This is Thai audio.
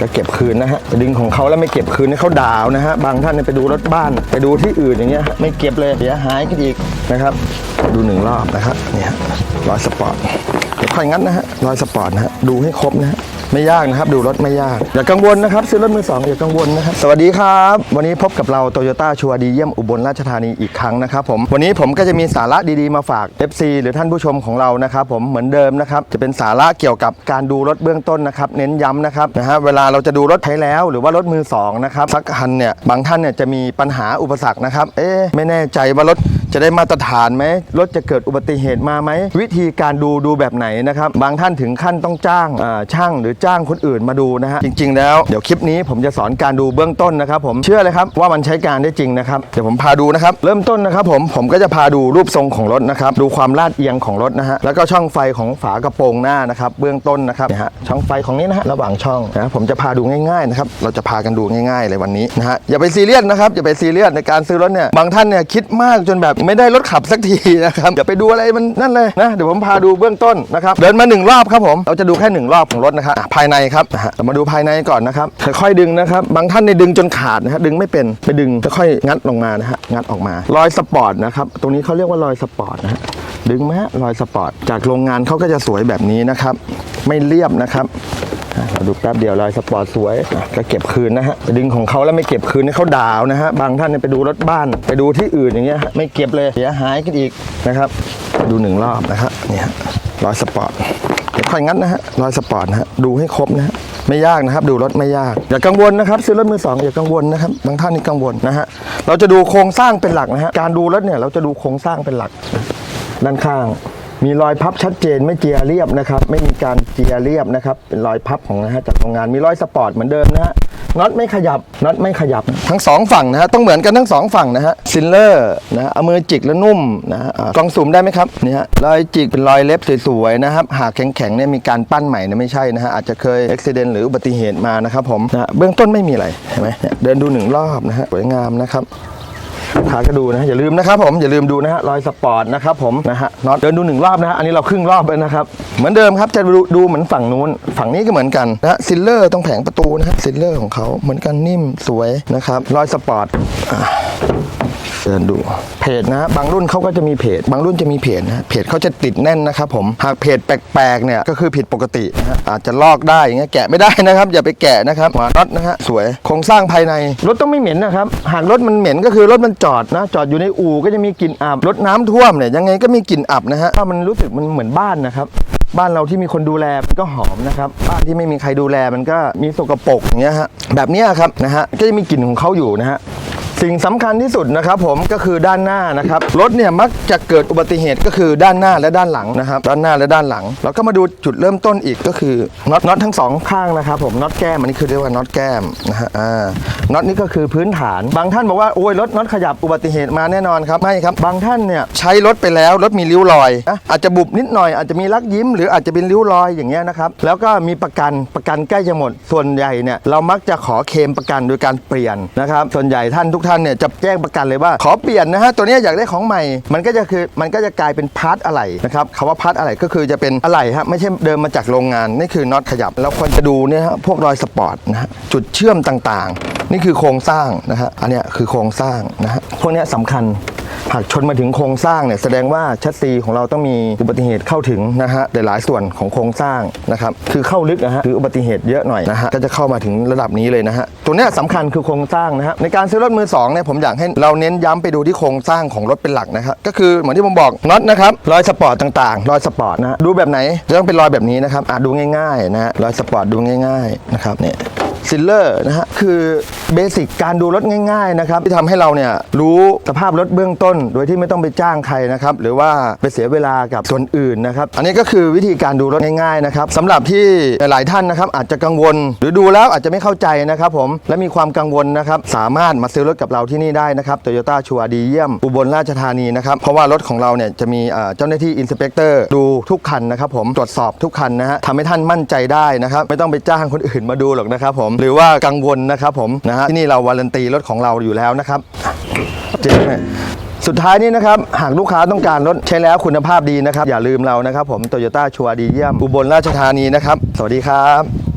ก็เก็บคืนนะฮะดึงของเขาแล้วไม่เก็บคืนให้เขาดาวนะฮะบางท่านเนี่ยไปดูรถบ้าน ไปดูที่อื่นอย่างเงี้ยไม่เก็บเลยเสียหายกันอีกนะครับ ดูหนึ่งรอบนะครับเนี่ยรอยสปอร์ตค่อยงั้นนะฮะรอยสปอร์ตนะฮะดูให้ครบนะฮะ ไม่ยากนะครับดูรถไม่ยาก อย่ากังวลนะครับซื้อรถมือสองอย่ากังวลนะครับสวัสดีครับ วันนี้พบกับเราโตโยต้าชัวดีเยี่ยมอุบลราชธานีอีกครั้งนะครับผมวันนี้ผมก็จะมีสาระดีๆมาฝาก FC หรือท่านผู้ชมของเรานะครับผมเหมือนเดิมนะครับจะเป็นสาระเกี่ยวกับการดูรถเบื้องต้นนะครับเน้นย้ำนะครับนะฮะเวลาเราจะดูรถใช้แล้วหรือว่ารถมือสองนะครับสักคันเนี่ยบางท่านเนี่ยจะมีปัญหาอุปสรรคนะครับเอ๊ะไม่แน่ใจว่ารถจะได้มาตรฐานไหมรถจะเกิดอุบัติเหตุมาไหมวิธีการดูดูแบบไหนนะครับบางท่านถึงขั้นต้องจ้างช่างหรือจ้างคนอื่นมาดูนะฮะจริง ๆ แล้วเดี๋ยวคลิปนี้ผมจะสอนการดูเบื้องต้นนะครับผมเชื่อเลยครับว่ามันใช้การได้จริงนะครับเดี๋ยวผมพาดูนะครับเริ่มต้นนะครับผมผมก็จะพาดูรูปทรงของรถนะครับดูความลาดเอียงของรถนะฮะแล้วก็ช่องไฟของฝากระโปรงหน้านะครับเบื้องต้นนะครับนี่ฮะช่องไฟของนี้นะฮะระหว่างช่องนะผมจะพาดูง่ายๆนะครับเราจะพากันดูง่าย ๆ เลยวันนี้นะฮะอย่าไปซีเรียสนะครับอย่าไปซีเรียสในการซื้อรถเนี่ยบางท่านเนี่ยคิดมากจนแบบไม่ได้รถขับสักทีนะครับอย่าไปดูอะไรมันนั่นเลยนะเดี๋ยวผมพาดูเบื้องต้นนะครับเดินมาหนึ่งรอบครับผมเราจะดูแค่หนึ่งรอบของรถนะครับภายในครับนะฮะเรามาดูภายในก่อนนะครับค่อยดึงนะครับ บางท่านในดึงจนขาดนะฮะดึงไม่เป็นไปดึงค่อยงัดลงมานะฮะงัดออกมารอยสปอร์ตนะครับตรงนี้เขาเรียกว่ารอยสปอร์ตนะฮะดึงไหมรอยสปอร์ตจากโรงงานเขาก็จะสวยแบบนี้นะครับ ไม่เรียบนะครับเราดูแป๊บเดียวลายสปอร์ตสวยอะก็เก็บคืนนะฮะดึงของเขาแล้วไม่เก็บคืนให้เขาดาวนะฮะบางท่านไปดูรถบ้าน ไปดูที่อื่นอย่างเงี้ยไม่เก็บเลยเสียหายกันอีกนะครับ ดูหนึ่งรอบนะครับเนี่ยฮะรอยสปอร์ต ค่อยงัดนะฮะรอยสปอร์ตนะฮะดูให้ครบนะฮะไม่ยากนะครับ ดูรถไม่ยาก อย่ากังวลนะครับซื้อรถมือสองอย่ากังวลนะครับบางท่านนี่กังวลนะฮะเราจะดูโครงสร้างเป็นหลักนะฮะการดูรถเนี่ยเราจะดูโครงสร้างเป็นหลัก ด้านข้างมีรอยพับชัดเจนไม่เจียเรียบนะครับ ไม่มีการเจียเรียบนะครับ เป็นรอยพับของนะฮะจากโรงงานมีรอยสปอร์ตเหมือนเดิมนะฮะ น็อตไม่ขยับน็อตไม่ขยับ ทั้งสองฝั่งนะฮะต้องเหมือนกันทั้งสองฝั่งนะฮะซิลเลอร์นะเอามือจิกแล้วนุ่มนะฮะกล้องสูมได้ไหมครับนี่ฮะรอยจิกเป็นรอยเล็บสวยๆนะครับหากแข็งๆเนี่ยมีการปั้นใหม่เนี่ยไม่ใช่นะฮะอาจจะเคยอุบิเหตุหรืออุบัติเหตุมานะครับผมนะเบื้องต้นไม่มีอะไรเห็นไหมเดินดูหนึ่งรอบนะฮะสวยงามนะครับ พาก็ดูนะอย่าลืมนะครับผมอย่าลืมดูนะฮะรอยสปอร์ตนะครับผมนะฮะน็อตเดินดูหนึ่งรอบนะฮะอันนี้เราครึ่งรอบแล้วนะครับเหมือนเดิมครับจะดูดูเหมือนฝั่งนู้น ฝั่งนี้ก็เหมือนกันนะฮะซิลเลอร์ตรงแผงประตูนะฮะซิลเลอร์ของเขาเหมือนกันนิ่มสวยนะครับรอยสปอร์ต เดินดูเพจนะบางรุ่นเขาก็จะมีเพจ บางรุ่นจะมีเพจนะเพจเขาจะติดแน่นนะครับผมหากเพจแปลกๆเนี่ยก็คือผิดปกตินะฮะอาจจะลอกได้อย่างเงี้ยแกะไม่ได้นะครับอย่าไปแกะนะครับหัวน็อตนะฮะสวยโครงสร้างภายในรถต้องไม่เหม็นนะครับหากรถมันเหม็นก็คือรถมันจอดนะจอดอยู่ในอู่ก็จะมีกลิ่นอับรถน้ำท่วมเนี่ยยังไงก็มีกลิ่นอับนะฮะถ้ามันรู้สึกมันเหมือนบ้านนะครับบ้านเราที่มีคนดูแลมันก็หอมนะครับ บ้านที่ไม่มีใครดูแลมันก็มีสกปรกอย่างเงี้ยฮะแบบเนี้ยครับนะฮะก็จะมีกลิ่นของเขาอยู่นะฮะ สิ่งสำคัญที่สุดนะครับผมก็คือด้านหน้านะครับรถเนี่ยมักจะเกิดอุบัติเหตุก็คือด้านหน้าและด้านหลังนะครับ ด้านหน้าและด้านหลัง เราก็มาดูจุดเริ่มต้นอีกก็คือน็อตน็อตทั้งสองข้างนะครับผมน็อตแก้มอันนี้คือเรียกว่าน็อตแก้มนะฮะอ่าน็อตนี่ก็คือพื้นฐาน บางท่านบอกว่าโอ้ยรถน็อตขยับอุบัติเหตุมาแน่นอนครับไม่ครับบางท่านเนี่ยใช้รถไปแล้วรถมีริ้วรอยนะอาจจะบุบนิดหน่อยอาจจะมีรักยิ้ม หรืออาจจะเป็นริ้วรอยอย่างเงี้ยนะครับแล้วก็มีประกันประกันใกล้จะหมดส่วนใหญ่เนี่ยเรามักจะขอเคลมประกันโดยการเปลี่ยนนะครับส่วนใหญ่ท่านทุกท่านเนี่ยจะแจ้งประกันเลยว่า ขอเปลี่ยนนะฮะตัวนี้อยากได้ของใหม่ มันก็จะคือมันก็จะกลายเป็นพาร์ทอะไหล่นะครับคำว่าพาร์ทอะไหล่ก็คือจะเป็นอะไหล่ฮะไม่ใช่เดิมมาจากโรงงานนี่คือน็อตขยับเราควรจะดูเนี่ยฮะพวกรอยสปอร์ตนะฮะจุดเชื่อมต่างๆ นี่คือโครงสร้างนะฮะอันเนี้ยคือโครงสร้างนะฮะพวกนี้ยสำคัญ หากชนมาถึงโครงสร้างเนี่ยแสดงว่าชัดซีของเราต้องมีอุบัติเหตุเข้าถึงนะฮะหลายๆส่วนของโครงสร้างนะครับคือเข้าลึกนะฮะคืออุบัติเหตุเยอะหน่อยนะฮะก็จะเข้ามาถึงระดับนี้เลยนะฮะตัวเนี้ยสำคัญคือโครงสร้างนะฮะในการซื้อรถมือสองเนี่ยผมอยากให้เราเน้นย้ำไปดูที่โครงสร้างของรถเป็นหลักนะครับก็คือเหมือนที่ผมบอกน็อตนะครับรอยสปอร์ตต่างๆรอยสปอร์ตนะฮะดูแบบไหนจะต้องเป็นรอยแบบนี้นะครับอะดูง่ายๆนะฮะรอยสปอร์ตดูง่ายๆนะครับเนี่ย ซิลเลอร์นะฮะคือเบสิกการดูรถง่ายๆนะครับที่ทำให้เราเนี่ยรู้สภาพรถเบื้องต้น โดยที่ไม่ต้องไปจ้างใครนะครับหรือว่าไปเสียเวลากับส่วนอื่นนะครับอันนี้ก็คือวิธีการดูรถง่ายๆนะครับสำหรับที่หลายๆท่านนะครับอาจจะกังวล หรือดูแล้วอาจจะไม่เข้าใจนะครับผมและมีความกังวลนะครับสามารถมาซื้อรถกับเราที่นี่ได้นะครับโตโยต้าชัวดีเยี่ยมอุบลราชธานีนะครับเพราะว่ารถของเราเนี่ยจะมีเอ่อเจ้าหน้าที่อินสเปกเตอร์ดูทุกคันนะครับผมตรวจสอบทุกคันนะฮะทำให้ท่านมั่นใจได้นะครับไม่ต้องไปจ้างคนอื่นมาดูหรอกนะครับผมหรือว่ากังวลนะครับผมนะฮะที่นี่เราวารันตีรถของเราอยู่แล้วนะครับเจ๊เนี่ยสุดท้ายนี้นะครับหากลูกค้าต้องการรถใช้แล้วคุณภาพดีนะครับ อย่าลืมเรานะครับผมโตโยต้าชัวดีเยี่ยมอุบลราชธานีนะครับ สวัสดีครับ